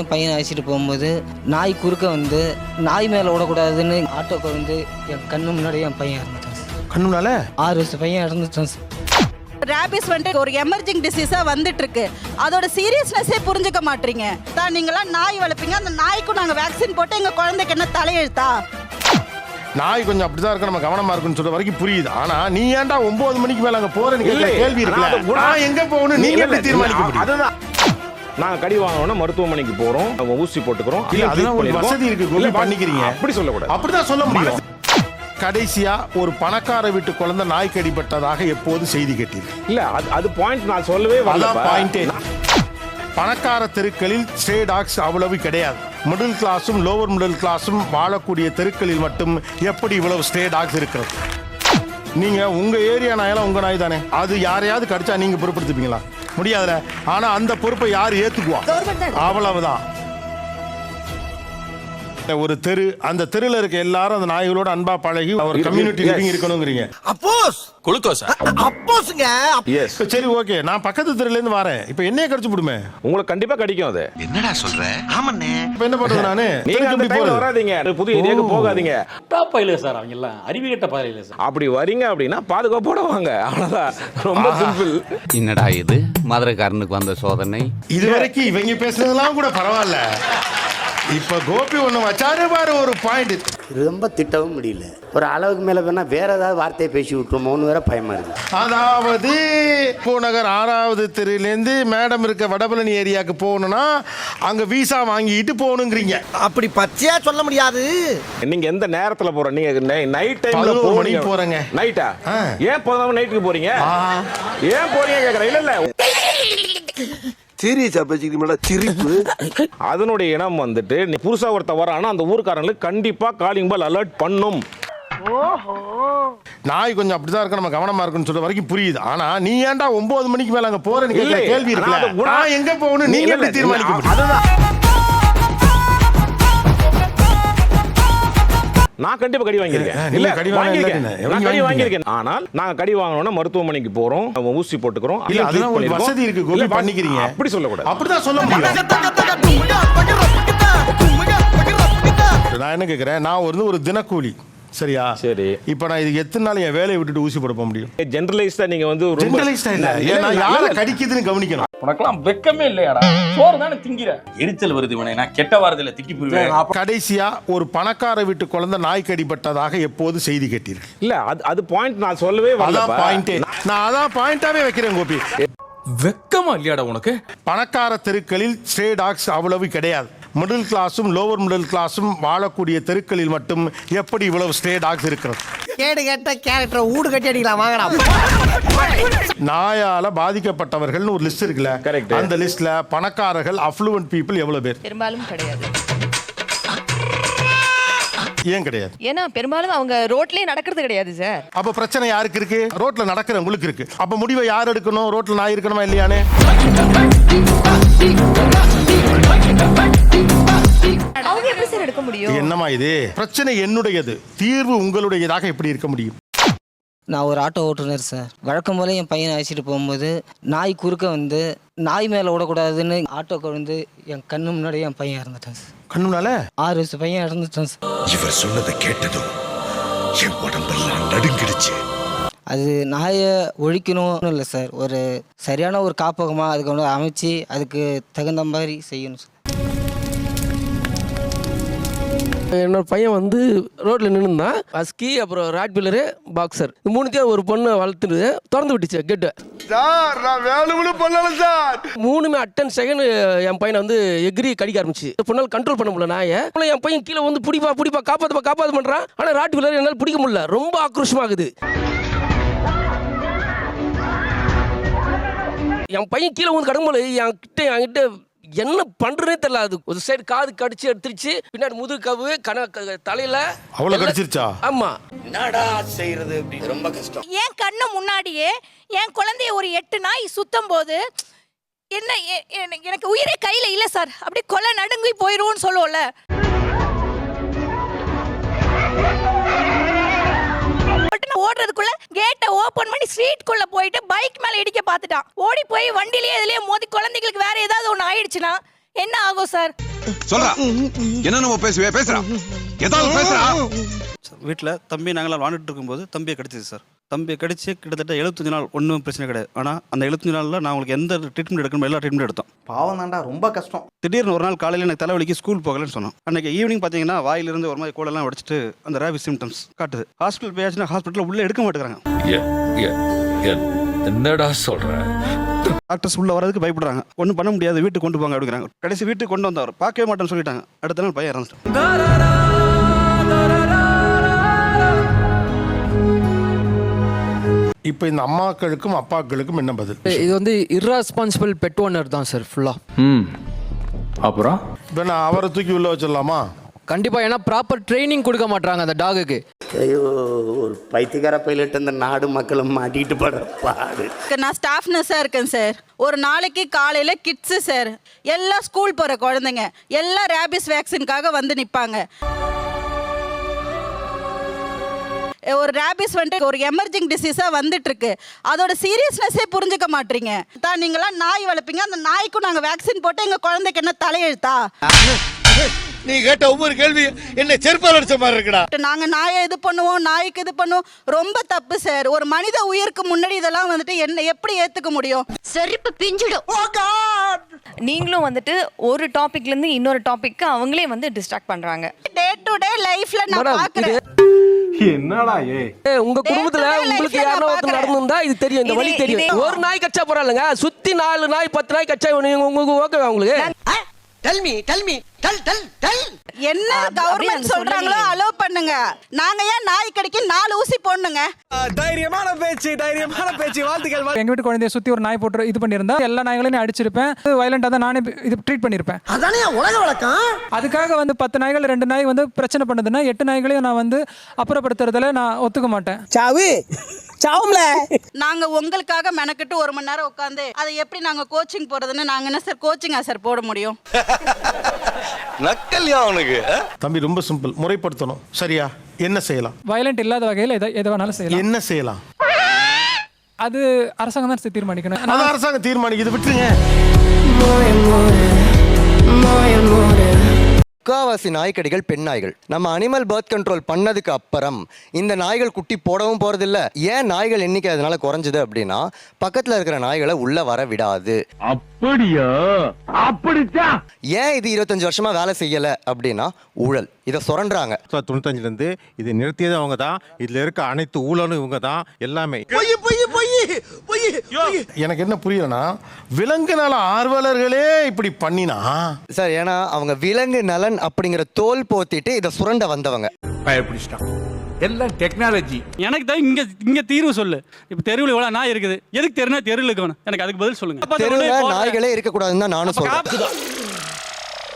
என் பையனை அழைச்சிட்டு போகும்போது நாய் குறுக்க வந்து நாய் மேலே விடக்கூடாதுன்னு ஆட்டோக்கு வந்து என் கண்ணு முன்னாடி என் பையன் இறந்துட்டான் கண்ணுனால ஆறு வருஷம் பையன் இறந்துட்டான் சார். ரேபிஸ் வந்துட்டு ஒரு எமர்ஜிங் டிசீஸா வந்துட்டு இருக்கு அதோட சீரியஸ்னஸே புரிஞ்சுக்க மாட்டீங்க. தான் நீங்களாம் நாய் வளர்ப்பீங்க. அந்த நாய்க்கும் நாங்க வேக்சின் போட்டு எங்க குழந்தைக்கு என்ன தலையெழுத்தா? நாய் கொஞ்சம் அப்படிதான் இருக்கு நம்ம கவனமா இருக்குன்னு சொல்ற வரைக்கும் புரியுது. ஆனா நீ ஏன்டா ஒன்பது மணிக்கு மேல அங்க போறேன்னு. கேள்வி. நான் எங்க போகணும் நீங்க எப்படி தீர்மானிக்க முடியும்? அதுதான் நாங்க கடி வாங்கணும்னா மருத்துவமனைக்கு போறோம். அவங்க ஊசி போட்டுக்கிறோம். வசதி இருக்கு, பண்ணிக்கிறீங்க. அப்படி சொல்லக்கூடாது. அப்படிதான் சொல்ல முடியும். கடைசியா ஒரு பணக்கார வீட்டு குழந்தை நாய் கடிபட்டதாக எப்போது செய்தி கேட்டீர்கள்? இல்ல அது பாயிண்ட் நான் சொல்லவே வரல பாயிண்டே பணக்கார தெருக்களில் ஸ்டே டாக்ஸ் அவ்வளவு கிடையாது. மிடில் கிளாஸும் லோவர் மிடில் கிளாஸும் வாழக்கூடிய தெருக்களில் மட்டும் எப்படி இவ்வளவு ஸ்டே டாக்ஸ் இருக்கிறது? நீங்க உங்க ஏரியா நாயெல்லாம் உங்க நாய் தானே. அது யாரையாவது கடிச்சா நீங்க பொறுப்படுத்திப்பீங்களா முடியாதுல. ஆனா அந்த பொறுப்பை யார் ஏத்துக்குவா? அவ்வளவுதான். ஒரு தெரு அந்த தெருல இருக்க எல்லாரும் அந்த நாய்களோட அன்பா பழகி ஒரு கம்யூனிட்டி. லிவிங் இருக்கணுங்கிறீங்க. அப்போஸ்! குளுக்கோஸா? அப்போஸ்ங்க! எஸ் சரி ஓகே நான் பக்கத்து தெருல இருந்து வரேன். இப்போ என்னைய கடிச்சு விடுமே உங்களுக்கு கண்டிப்பா கிடைக்கும் அது. என்னடா சொல்ற? ஆமாண்ணே. இப்போ என்ன பண்றது நானு? நீங்க அந்த டைம்ல வராதீங்க. புது ஏரியாக்கு போகாதீங்க. டாப் இல்லை சார் அவங்க எல்லாம் அறிவியட்ட பாதையில் சார் அப்படி வரீங்க அப்படின்னா பாதுகாப்போட வாங்க. அவ்வளவுதான். ரொம்ப சிம்பிள் என்னடா இது? மதுரைக்காரனுக்கு வந்த சோதனை. இது வரைக்கும் இவங்க பேசுனதெல்லாம் கூட பரவாயில்ல. இப்ப கோபி ஒண்ணு வச்சாரு பாரு ஒரு பாயிண்ட் ரொம்ப திட்டவும் முடியல. ஒரு அளவுக்கு மேலே வேணா வேற ஏதாவது வார்த்தையை பேசி விட்டுருமோன்னு வேற பயமா இருக்கு. அதாவது பூநகர் ஆறாவது தெருலேருந்து மேடம் இருக்க வடபழனி ஏரியாவுக்கு போகணும்னா அங்க விசா வாங்கிட்டு போகணுங்கிறீங்க. அப்படி பச்சையா சொல்ல முடியாது. நீங்க எந்த நேரத்துல போற? நீங்க நைட் டைம்ல பதினோரு போறீங்க. மணிக்கு போறேங்க. நைட்டா. ஏன் பதினொரு நைட்டுக்கு போறீங்க. ஏன் போறீங்க கேக்குறேன். இல்ல இல்ல. சீரியஸா பேசிக்கிறீங்களா சிரிப்பு. அதனுடைய இனம் வந்துட்டு நீ புதுசா ஒருத்த வரானா அந்த ஊர்க்காரங்களுக்கு கண்டிப்பா காலிங் பால் அலர்ட் பண்ணும். நாய் கொஞ்சம் அப்படிதான் இருக்கு நம்ம கவனமா இருக்குன்னு சொல்ற வரைக்கும் புரியுது. ஆனா நீ ஏன்டா ஒன்பது மணிக்கு மேல அங்க போறேன்னு. கேள்வி குணம். நான் எங்க போகணும்? நீங்க எப்படி தீர்மானிக்க முடியும்? நான் கண்டிப்பா கடி வாங்கியிருக்கேன் இல்ல கடி வாங்க வாங்கியிருக்கேன் நான் கடி. வாங்கியிருக்கேன் ஆனால் நாங்க கடி வாங்கணும்னா மருத்துவமனைக்கு போறோம் ஊசி போட்டுக்கிறோம் இல்ல அதெல்லாம் ஒரு. வசதி இருக்கு கோபி பண்ணிக்கிறீங்க அப்படி சொல்லக்கூடாது அப்படிதான் சொல்ல முடியும் நான் என்ன கேக்குறேன் நான் வந்து ஒரு தினக்கூலி சரியா? சரி. இப்போ நான் இது எத்தனை நாள் என் வேலையை விட்டுட்டு ஊசி போட போக முடியும்? ஜெனரலைஸ்டா நீங்க வந்து ரொம்ப ஜென்ரலைஸ்டா இல்ல. ஏன்னா யாரை கடிக்குதுன்னு கவனிக்கணும். உனக்கெல்லாம் வெக்கமே இல்லையாடா? சோறு தானே திங்கிற. எரிச்சல் வருது இவனை. நான் கெட்ட வாரத்தில் திட்டி போயிருவேன் கடைசியா ஒரு பணக்கார வீட்டு குழந்தை நாய் கடிபட்டதாக எப்போது செய்தி கேட்டீர்கள்? இல்ல அது அது பாயிண்ட் நான் சொல்லவே அதான் பாயிண்டே நான் அதான் பாயிண்டாவே வைக்கிறேன் கோபி. வெக்கமா இல்லையாடா உனக்கு? பணக்கார தெருக்களில் ஸ்டே டாக்ஸ் அவ்வளவு கிடையாது. மிடில் கிளாஸும் லோவர் மிடில் கிளாஸும் வாழக்கூடிய தெருக்களில் மட்டும் எப்படி இவ்வளவு ஸ்டே டாக்ஸ் இருக்கிறது? கேடு கேட்ட கேரக்டர் ஊடு கட்டி அடிக்கலாம் வாங்கடா. நாயால பாதிக்கப்பட்டவர்கள்னு ஒரு லிஸ்ட் இருக்குல்ல Correct. அந்த லிஸ்ட்ல பணக்காரர்கள் அஃப்ளூவன்ட் பீப்புள் எவ்வளவு பேர்? பெரும்பாலும் கிடையாது. ஏன் கிடையாது? ஏன்னா பெரும்பாலும் அவங்க ரோட்லயே நடக்கிறது கிடையாது சார் அப்ப பிரச்சனை யாருக்கு இருக்கு? ரோட்ல நடக்கிற உங்களுக்கு இருக்கு. அப்ப முடிவை யார் எடுக்கணும்? ரோட்ல நாய் இருக்கணுமா இல்லையானே? அவங்க எப்படி சார் எடுக்க முடியும்? என்னமா இது? பிரச்சனை என்னுடையது. தீர்வு உங்களுடையதாக எப்படி இருக்க முடியும்? நான் ஒரு ஆட்டோ ஓட்டுநர் சார் வழக்கம் போல என் பையனை அழைச்சிட்டு போகும்போது நாய் குறுக்க வந்து நாய் மேலே விடக்கூடாதுன்னு ஆட்டோக்கு வந்து என் கண்ணு முன்னாடி என் பையன் இறந்துட்டான் சார் கண்ணுனால ஆறு வருஷம் பையன் இறந்துட்டான் சார் இவர் சொன்னதை கேட்டதும் என் உடம்பெல்லாம் நடுங்கிடுச்சு. அது நாயை ஒழிக்கணும்னு இல்லை சார் ஒரு சரியான ஒரு காப்பகமாக அதுக்கு வந்து அமைச்சு அதுக்கு தகுந்த மாதிரி செய்யணும் சார் என்னோட பையன் வந்து ரோட்டில் நின்றுந்தான் அஸ்கி அப்புறம் ராட்பில்லரு பாக்ஸர். இது மூணுத்தையும் ஒரு பொண்ணு வளர்த்துட்டு திறந்து விட்டுச்சு கெட்டு. சார் நான் வேணும்னு பண்ணல சார். மூணுமே அட்டன் செகண்ட் என் பையனை வந்து எகிரி கடிக்க ஆரம்பிச்சு. பொண்ணால் கண்ட்ரோல் பண்ண முடியல நாயை என் பையன் கீழே வந்து பிடிப்பா பிடிப்பா காப்பாத்துப்பா காப்பாத்து பண்றான். ஆனால் ராட்பில்லர் என்னால் பிடிக்க முடியல. ரொம்ப ஆக்ரோஷமாகுது. என் பையன் கீழே வந்து கடம்பல என் கிட்ட என்கிட்ட என்ன பண்றதே தெரியல. அது ஒரு சைடு காது கடிச்சு எடுத்துருச்சு பின்னாடி முதுகு கவு கன க- தலையில அவ்வளவு கடிச்சிருச்சா? ஆமா. என்னடா செய்யறது அப்படி ரொம்ப கஷ்டம். என் கண்ணு முன்னாடியே என் குழந்தைய ஒரு எட்டு நாய் சுத்தம் போது என்ன எனக்கு உயிரே கையில இல்ல சார். அப்படி கொலை நடுங்கி போயிரும்னு சொல்லுவோம்ல. ஓடுறதுக்குள்ள கேட்டை ஓபன் பண்ணி ஸ்ட்ரீட்குள்ள போயிட்டு பைக் மேல இடிக்க பார்த்துட்டான். ஓடி போய் வண்டிலேயே இதுலயே மோதி குழந்தைகளுக்கு வேற ஏதாவது ஒன்று ஆயிடுச்சுன்னா என்ன ஆகும் சார் சொல்றா. என்ன நம்ம பேசுவே? பேசுறா. ஏதாவது பேசுறா? வீட்டில் தம்பி நாங்களாம் வாழ்ந்துட்டு இருக்கும்போது தம்பியை கடிச்சிது சார் தம்பியை கடிச்சு கிட்டத்தட்ட எழுபத்தஞ்சு நாள் ஒன்றும் பிரச்சனை கிடையாது. ஆனால் அந்த எழுபத்தஞ்சு நாளில் நான் உங்களுக்கு எந்த ட்ரீட்மெண்ட் எடுக்கணும் எல்லா ட்ரீட்மெண்ட் எடுத்தோம். பாவம் தான்டா ரொம்ப கஷ்டம். திடீர்னு ஒரு நாள் காலையில் எனக்கு தலைவலிக்கு ஸ்கூல் போகலன்னு சொன்னோம் அன்னைக்கு ஈவினிங் பார்த்தீங்கன்னா வாயிலிருந்து ஒரு மாதிரி கோலெல்லாம் உடைச்சிட்டு அந்த ரேபிஸ் சிம்டம்ஸ் காட்டுது. ஹாஸ்பிட்டல் போயாச்சுன்னா ஹாஸ்பிட்டலில் உள்ளே எடுக்க மாட்டேங்கிறாங்க. என்னடா சொல்ற? டாக்டர்ஸ் உள்ள வரதுக்கு பயப்படுறாங்க. ஒன்றும் பண்ண முடியாது வீட்டுக்கு கொண்டு போங்க அப்படிங்கிறாங்க. கடைசி வீட்டுக்கு கொண்டு வந்தவர். பார்க்கவே மாட்டேன்னு சொல்லிட்டாங்க. அடுத்த நாள் பையன் இறந்துட்டான் இப்போ இந்த அம்மாக்களுக்கும் அப்பாக்களுக்கும் என்ன பதில்? இது வந்து இர்ரெஸ்பான்சிபிள் பெட் ஓனர் தான் சார் ஃபுல்லாக ம். அப்புறம்? இப்போ நான் அவரை தூக்கி உள்ள வச்சிடலாமா? கண்டிப்பாக ஏன்னா ப்ராப்பர் ட்ரைனிங் கொடுக்க மாட்டாங்க அந்த டாகுக்கு ஐயோ ஒரு பைத்தியக்கார பைலட் அந்த நாடு மக்களும் மாட்டிக்கிட்டு படுற பாடு. நான் ஸ்டாஃப் நர்ஸாக இருக்கேன் சார் ஒரு நாளைக்கு காலையில் கிட்ஸு சார் எல்லாம் ஸ்கூல் போகிற குழந்தைங்க. எல்லாம் ரேபிஸ் வேக்சினுக்காக வந்து நிற்பாங்க ஒரு ரேபிஸ் வந்துட்டு ஒரு எமர்ஜிங் டிசீஸாக வந்துட்டு இருக்கு அதோட சீரியஸ்னஸே புரிஞ்சுக்க மாட்டீங்க. தான் நீங்களாம் நாய் வளர்ப்பீங்க. அந்த நாய்க்கும் நாங்கள் வேக்சின் போட்டு எங்கள் குழந்தைக்கு என்ன தலையெழுத்தா? நீ கேட்ட ஒவ்வொரு கேள்வி என்ன செருப்பால் அடிச்ச மாதிரி இருக்குடா. நாங்க நாயை இது பண்ணுவோம் நாய்க்கு இது பண்ணுவோம். ரொம்ப தப்பு சார். ஒரு மனித உயிருக்கு முன்னாடி இதெல்லாம் வந்துட்டு என்ன எப்படி ஏத்துக்க முடியும்? செருப்பு பிஞ்சிடும். நீங்களும் வந்துட்டு ஒரு டாபிக்ல இருந்து இன்னொரு டாபிக்கு அவங்களே வந்து டிஸ்ட்ராக்ட் பண்றாங்க. டே டு டே லைஃப்ல நான் பாக்குறேன். என்னடா ஏ உங்க குடும்பத்துல உங்களுக்கு யாரோ ஒருத்தர். நடந்திருந்தா இது தெரியும் இந்த வழி தெரியும் ஒரு நாய் கச்சா போறாளுங்க சுத்தி நாலு நாய் பத்து நாய் கச்சா உங்களுக்கு ஓகே உங்களுக்கு tell me tell me tell. Tell tell என்ன கவர்மெண்ட் சொல்றாங்களோ. அலோ பண்ணுங்க. நாங்க ஏன் நாய் கடிக்கு நாலு ஊசி போடணுங்க? தைரியமான பேச்சு தைரியமான பேச்சு வாழ்த்துக்கள் எங்க வீட்டு குழந்தைய சுத்தி ஒரு நாய் போட்டு இது பண்ணியிருந்தா எல்லா நாய்களையும் அடிச்சிருப்பேன். வயலண்டா தான் நானே இது ட்ரீட் பண்ணிருப்பேன் அதானே உலக வழக்கம்? அதுக்காக வந்து பத்து நாய்கள் ரெண்டு நாய் வந்து பிரச்சனை பண்ணுதுன்னா எட்டு நாய்களையும் நான் வந்து அப்புறப்படுத்துறதுல நான் ஒத்துக்க மாட்டேன். சாவு. சாவும்ல. நாங்க உங்களுக்காக மெனக்கிட்டு ஒரு மணி நேரம் உட்காந்து அதை எப்படி நாங்க கோச்சிங் போறதுன்னு நாங்க என்ன சார் கோச்சிங்கா சார் போட முடியும்? நக்கல்யா அவனுக்கு தம்பி ரொம்ப சிம்பிள். முறைப்படுத்தணும். சரியா? என்ன செய்யலாம்? வயலண்ட் இல்லாத வகையில் எதை எதை வேணாலும் செய்யலாம். என்ன செய்யலாம்? அது அரசாங்கம் தான் தீர்மானிக்கணும். அது அரசாங்கம் தீர்மானிக்குது விட்டுருங்க. முக்காவாசி நாய்க்கடிகள் பெண் நாய்கள். நம்ம அனிமல் பர்த் கண்ட்ரோல் பண்ணதுக்கு அப்புறம் இந்த நாய்கள் குட்டி போடவும் போறதில்ல. ஏன் நாய்கள் எண்ணிக்கை அதனால குறைஞ்சது அப்படின்னா பக்கத்துல இருக்கிற நாய்களை உள்ள வர விடாது. அப்படியா? அப்படித்தான் ஏன் இது இருபத்தஞ்சு வருஷமா வேலை செய்யல அப்படின்னா ஊழல். இதை சுரண்டுறாங்க. தொண்ணூத்தஞ்சுல இருந்து இது நிறுத்தியது அவங்க தான் இதுல இருக்க அனைத்து ஊழலும் இவங்க தான் எல்லாமே. பொய் பொய் பொய் பொய் எனக்கு என்ன புரியலனா விலங்கு நல ஆர்வலர்களே இப்படி பண்ணினா? சார் ஏன்னா அவங்க விலங்கு நலன் அப்படிங்கிற தோல் போத்திட்டு இதை சுரண்ட வந்தவங்க. பயப்பிடிச்சிட்டான். எல்லாம் டெக்னாலஜி எனக்கு தான் இங்க இங்க தீர்வு சொல்லு. இப்போ தெருவில் எவ்வளவு நாய் இருக்குது. எதுக்கு தெருனா தெருவில் இருக்கணும்? எனக்கு அதுக்கு பதில் சொல்லுங்க. தெருவில் நாய்களே இருக்கக்கூடாதுன்னு தான் நானும் சொல்றேன்.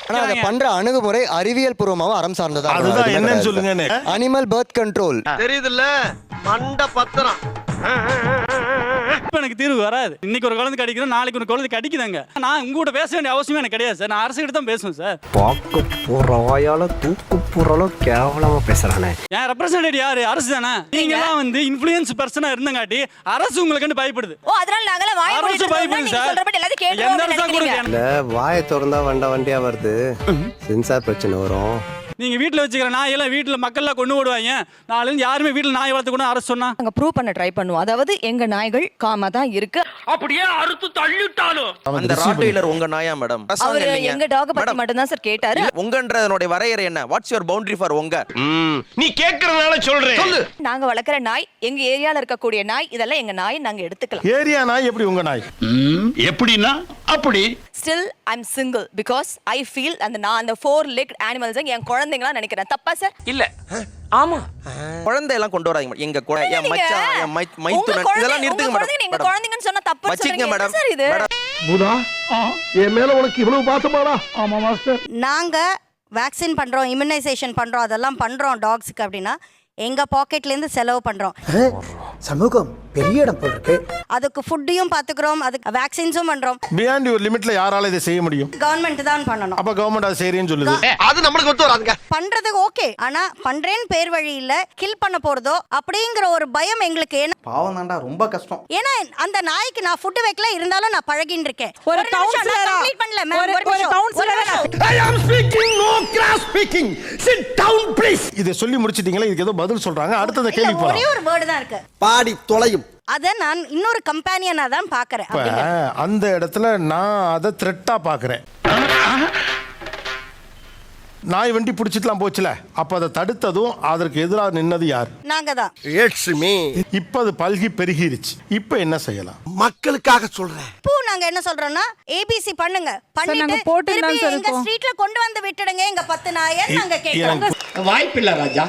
ஆனா அதை பண்ற அணுகுமுறை அறிவியல் பூர்வமாவும் அறம் சார்ந்ததா அதுதான் என்னன்னு சொல்லுங்கன்னு. அனிமல் பர்த் கண்ட்ரோல் தெரியுதுல்ல? மண்ட பத்திரம் எனக்கு தீர்வு வராது. இன்னைக்கு ஒரு குழந்தை கடிக்கிறோம் நாளைக்கு ஒரு குழந்தை கடிக்குதாங்க. நான் உங்க கூட பேச வேண்டிய அவசியமே எனக்கு கிடையாது சார். நான் அரசுகிட்ட தான் பேசுவேன் சார். பாக்க போற வாயால தூக்கு போறளவு கேவலமா பேசுறானே. என் ரெப்ரசன்டேட்டிவ் யாரு? அரசு தானே? நீங்க? எல்லாம் வந்து இன்ஃபுளுயன்ஸ் பர்சனா இருந்தங்காட்டி அரசு உங்களுக்கு பயப்படுது. ஓ அதனால நாங்கலாம் வாய் அரசு பயப்படுது சார். எந்த அரசா வாயை திறந்தா வண்ட வண்டியா வருது. சென்சார் பிரச்சனை வரும். நீங்க வீட்ல வச்சுக்கிற நாயெல்லாம் வீட்டுல மக்கள்லாம் கொண்டு ஓடுவாங்க நாலு யாருமே வீட்டுல நாய் வளர்த்து கூட அரசு சொன்னா? நாங்க ப்ரூவ் பண்ண ட்ரை பண்ணுவோம். அதாவது எங்க நாய்கள் காமா தான் இருக்கு. அந்த ராட்வெயிலர் உங்க நாயா மேடம்? அவரு எங்க டாக பத்தி மட்டும் தான் சார் கேட்டாரு. உங்கன்றதனுடைய வரையறை என்ன? வாட்ஸ் யுவர் பவுண்டரி ஃபார் உங்க? நீ கேக்குறதுனால சொல்றேன். சொல்லு. நாங்க வளர்க்குற நாய் எங்க ஏரியால இருக்கக்கூடிய நாய் இதெல்லாம் எங்க நாய் நாங்க எடுத்துக்கலாம். ஏரியா நாய் எப்படி உங்க நாய்? எப்படின்னா அப்படி. Still I am single because I feel அந்த நான் அந்த ஃபோர் லெக் அனிமல்ஸ் என் குழந்தைங்களா நினைக்கிறேன். தப்பா சார் இல்ல. ஆமா. குழந்தை எல்லாம் கொண்டு வராங்க எங்க கூட என் மச்சான் என் மைத்துனன் குழந்தை- இதெல்லாம் நிறுத்துங்க மேடம். குழந்தைங்கன்னு சொன்னா சொல்றீங்க. என்ன மேடம் சார் இது புதா என் மேல உனக்கு இவ்வளவு பாசமாடா? ஆமா மாஸ்டர் நாங்க வேக்சின் பண்றோம் இம்யூனைசேஷன் பண்றோம் அதெல்லாம் பண்றோம் டாக்ஸுக்கு அப்படின்னா எங்க பாக்கெட்ல இருந்து செலவு பண்றோம். சமூகம் பெரிய இடம் போல் இருக்கு அதுக்கு ஃபுட்டையும் பார்த்துக்கிறோம் அதுக்கு வேக்சின்ஸும் பண்ணுறோம் பியாண்ட் யுவர் லிமிட்ல யாரால இதை செய்ய முடியும்? கவர்மெண்ட் தான் பண்ணணும். அப்ப கவர்மெண்ட் அதை செய்யறேன்னு சொல்லுது. அது நம்மளுக்கு ஒத்து வராதுங்க. பண்றது ஓகே ஆனா பண்றேன்னு பேர் வழி இல்ல கில் பண்ண போறதோ அப்படிங்கிற ஒரு பயம் எங்களுக்கு ஏன்னா பாவம் தான்டா ரொம்ப கஷ்டம். ஏன்னா அந்த நாய்க்கு நான் ஃபுட் வைக்கல இருந்தாலும் நான் பழகின்னு இருக்கேன். ஒரு complete பண்ணல ma'am. ஒரு- ஒரு ஸ்பீக்கிங் சிட் டவுன் ப்ளீஸ் இதை சொல்லி முடிச்சிட்டீங்களா இதுக்கு ஏதோ பதில் சொல்றாங்க. அடுத்த கேள்வி ஒரே போலாம். ஒரு வேர்டு தான் இருக்கு. பாடி தொலையும். அத நான் இன்னொரு கம்பேனியனா தான் பாக்குறேன். அந்த இடத்துல நான் அதை த்ரெட்டா பாக்குறேன் நாய் வண்டி பிடிச்சிட்டுலாம் போச்சுல அப்ப அதை தடுத்ததும் அதற்கு எதிராக நின்னது யார்? நாங்க தான் இட்ஸ் மீ. இப்ப அது பல்கி பெருகிருச்சு. இப்ப என்ன செய்யலாம்? மக்களுக்காக சொல்றேன். இப்போ நாங்க என்ன சொல்றோம்னா ஏபிசி பண்ணுங்க. பண்ணிட்டு நாங்க போட்டுன்னு தான் திருப்பி சார் எங்க இருக்கோம். ஸ்ட்ரீட்ல கொண்டு வந்து விட்டுடுங்க. எங்க பத்து நாயை நாங்க கேக்குறோம் எனக்கு வாய்ப்பில்லை ராஜா.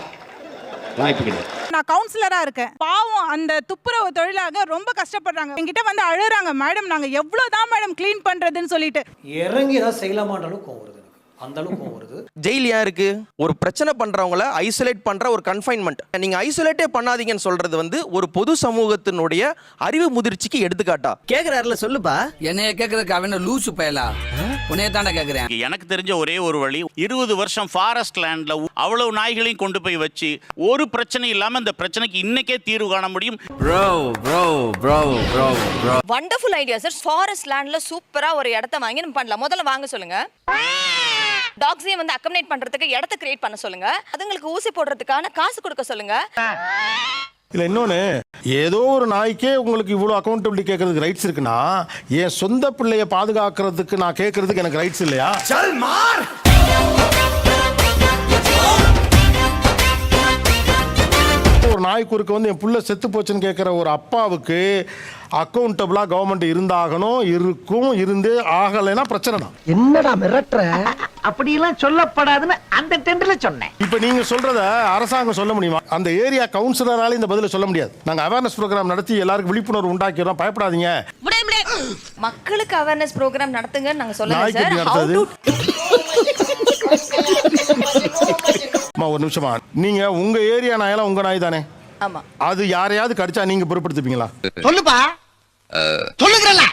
வாய்ப்பு கிடையாது. நான் கவுன்சிலரா இருக்கேன். பாவம் அந்த துப்புரவு தொழிலாக ரொம்ப கஷ்டப்படுறாங்க. என்கிட்ட வந்து அழுறாங்க மேடம் நாங்க எவ்வளவுதான் மேடம் க்ளீன் பண்றதுன்னு சொல்லிட்டு. இறங்கி ஏதாவது செய்யலாமான்ற அளவுக்கு கோவம் வருது. அந்த அளவுக்கு கோவம் வருது. ஜெயில் ஏன் இருக்கு? ஒரு பிரச்சனை பண்றவங்கள ஐசோலேட் பண்ற ஒரு கன்ஃபைன்மெண்ட் நீங்க ஐசோலேட்டே பண்ணாதீங்கன்னு சொல்றது வந்து ஒரு பொது சமூகத்தினுடைய அறிவு முதிர்ச்சிக்கு எடுத்துக்காட்டா. கேக்குறாருல சொல்லுப்பா. என்னைய கேக்குறதுக்கு அவன லூசு பயலா? உன்னைய தானே கேக்குறேன். எனக்கு தெரிஞ்ச ஒரே ஒரு வழி இருபது வருஷம் ஃபாரஸ்ட் லேண்ட்ல அவ்வளவு நாய்களையும் கொண்டு போய் வச்சு ஒரு பிரச்சனை இல்லாம இந்த பிரச்சனைக்கு இன்னைக்கே தீர்வு காண முடியும். Bro bro bro bro bro wonderful idea sir forest லேண்ட்ல சூப்பரா ஒரு இடத்த வாங்கி நம்ம பண்ணலாம். முதல்ல வாங்க சொல்லுங்க. டாக்ஸையும் வந்து அக்கமடேட் பண்றதுக்கு இடத்த கிரியேட் பண்ண சொல்லுங்க. அதுங்களுக்கு ஊசி போடுறதுக்கான காசு கொடுக்க சொல்லுங்க. இல்ல இன்னொன்னு ஏதோ ஒரு நாய்க்கே உங்களுக்கு இவ்வளவு அக்கௌண்டபிலிட்டி கேட்கறதுக்கு ரைட்ஸ் இருக்குன்னா என் சொந்த பிள்ளைய பாதுகாக்கிறதுக்கு நான் கேட்கறதுக்கு எனக்கு ரைட்ஸ் இல்லையா? நாய் குறுக்க வந்து என் புள்ள செத்து போச்சுன்னு கேட்குற ஒரு அப்பாவுக்கு அக்கௌண்டபிளாக கவர்மெண்ட் இருந்தாகணும் இருக்கும் இருந்தே ஆகலைன்னா பிரச்சனை தான். என்னடா மிரட்டுற? அப்படியெல்லாம் சொல்லப்படாதுன்னு அந்த டெண்டில் சொன்னேன். இப்போ நீங்க சொல்றத அரசாங்கம் சொல்ல முடியுமா? அந்த ஏரியா கவுன்சிலரால இந்த பதிலை சொல்ல முடியாது. நாங்க அவேர்னஸ் ப்ரோக்ராம் நடத்தி எல்லாருக்கும் விழிப்புணர்வு உண்டாக்கிறோம் பயப்படாதீங்க. மக்களுக்கு அவேர்னஸ் ப்ரோக்ராம் நடத்துங்கன்னு நாங்க சொல்லல நாய்க்கு சார் எப்படி ஹவு நடத்துறது டு அம்மா ஒரு நிமிஷமா. நீங்க உங்க ஏரியா நாயெல்லாம் உங்க நாய் தானே? ஆமா. அது யாரையாவது கடிச்சா நீங்க பொறுப்படுத்திப்பீங்களா சொல்லுப்பா. சொல்லுகிறல்ல.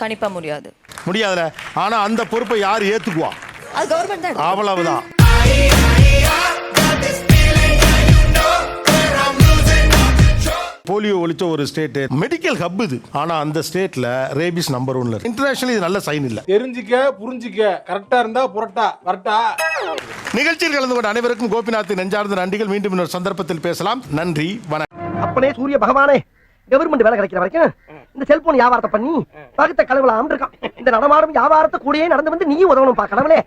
கணிப்பா முடியாது. முடியாதுல. ஆனா அந்த பொறுப்பை யார் ஏத்துக்குவா? அது கவர்மெண்ட் தான். அவ்வளவுதான். போலியோ ஒழிச்ச ஒரு ஸ்டேட் மெடிக்கல் ஹப் இது. ஆனா அந்த ஸ்டேட்ல ரேபிஸ் நம்பர் ஒன்ல இன்டர்நேஷனல் இது நல்ல சைன் இல்ல. தெரிஞ்சுக்க புரிஞ்சுக்க. கரெக்டா இருந்தா புரட்டா. வரட்டா. நிகழ்ச்சியில் கலந்து கொண்ட அனைவருக்கும் கோபிநாத் நெஞ்சார்ந்த நன்றிகள். மீண்டும் இன்னொரு சந்தர்ப்பத்தில் பேசலாம். நன்றி வணக்கம். அப்பனே சூரிய பகவானே. கவர்மெண்ட் வேலை கிடைக்கிற வரைக்கும் இந்த செல்போன் வியாபாரத்தை பண்ணி பகுத்த கழுவுல இருக்கான் இந்த நடமாடும் வியாபாரத்தை கூடயே நடந்து வந்து நீ உதவணும் பா கடவுளே.